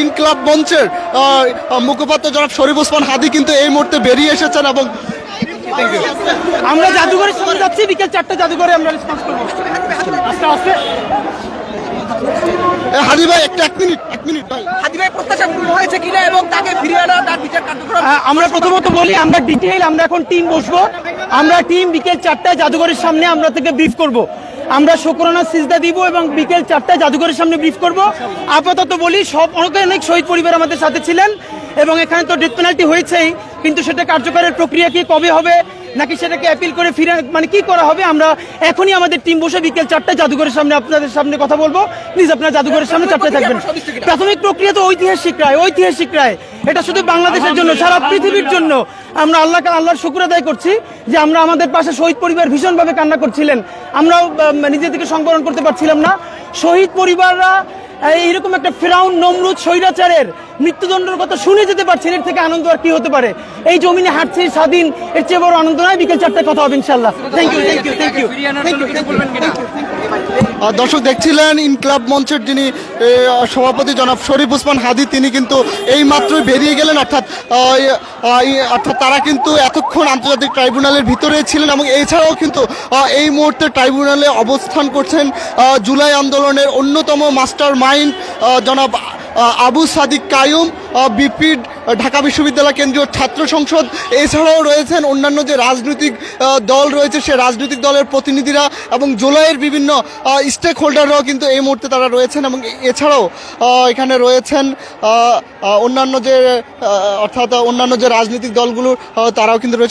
ইনকলাব মঞ্চের মুখপাত্র জনাব শরীফ ওসমান হাদি কিন্তু এই মুহূর্তে বেরিয়ে এসেছেন এবং আমরা জাদুঘরের সামনে যাচ্ছি বিকেল চারটে জাদুঘরে আমরা রেসপন্স করব। আস্তে আস্তে। হাদি ভাই একটা এক মিনিট এক মিনিট ভাই। হাদি ভাই প্রত্যাশা পূর্ণ হয়েছে কিনা এবং তাকে ফিরিয়ে আনা তার বিচার কার্যক্রম? আমরা প্রথমত বলি আমরা ডিটেইল আমরা এখন টিম বসবো। আমরা টিম বিকেল চারটায় জাদুঘরের সামনে আমরা থেকে ব্রিফ করব। আমরা শুক্রানা সিজদা দিব এবং বিকেল চারটায় জাদুঘরের সামনে ব্রিফ করব। আপাতত বলি সব অনেক অনেক শহীদ পরিবার আমাদের সাথে ছিলেন এবং এখানে তো ডেথ পেনাল্টি হয়েছেই। কিন্তু সেটা কার্যকরের প্রক্রিয়া কি কবে হবে? নাকি সেটাকে অ্যাপিল করে ফিরে মানে কি করা হবে? আমরা এখনই আমাদের টিম বসে বিকেল চারটায় জাদুঘরের সামনে আপনাদের সামনে কথা বলব। প্লিজ আপনার জাদুঘরের সামনে চারটায় থাকবেন। প্রাথমিক প্রক্রিয়া তো ঐতিহাসিক রায় ঐতিহাসিক রায়। এটা শুধু বাংলাদেশের জন্য সারা পৃথিবীর জন্য। আমরা আল্লাহ আল্লাহর শুক্র আদায় করছি যে আমরা আমাদের পাশে শহীদ পরিবার ভীষণভাবে কান্না করছিলেন। আমরাও নিজে থেকে সংবরণ করতে পারছিলাম না। শহীদ পরিবাররা এইরকম একটা ফেরাউন নমরুদ স্বৈরাচারের মৃত্যুদণ্ডের কথা শুনে যেতে পারছেন এর থেকে আনন্দ আর কি হতে পারে? এই জমিনে হাঁটছে স্বাধীন এর চেয়ে বড় আনন্দ নয় বিকেল চারটায় কথা হবে ইনশাল্লাহ thank you thank you thank you আহ, দর্শক দেখছিলেন ইনকলাব মঞ্চের যিনি সভাপতি জনাব শরীফ উসমান হাদি, তিনি কিন্তু এই মাত্রই বেরিয়ে গেলেন, অর্থাৎ অর্থাৎ তারা কিন্তু এতক্ষণ আন্তর্জাতিক ট্রাইব্যুনালের ভিতরে ছিলেন এবং এছাড়াও কিন্তু এই মুহূর্তে ট্রাইব্যুনালে অবস্থান করছেন জুলাই আন্দোলনের অন্যতম মাস্টার মাইন্ড জনাব আবু সাদিক কায়ুম বিপিড ঢাকা বিশ্ববিদ্যালয় কেন্দ্রীয় ছাত্র সংসদ, এছাড়াও রয়েছেন অন্যান্য যে রাজনৈতিক দল রয়েছে, সে রাজনৈতিক দলের প্রতিনিধিরা এবং জুলাইয়ের বিভিন্ন স্টেক হোল্ডাররাও কিন্তু এই মুহূর্তে তারা রয়েছেন এবং এছাড়াও এখানে রয়েছেন অন্যান্য যে অর্থাৎ অন্যান্য যে রাজনৈতিক দলগুলো তারাও কিন্তু রয়েছে।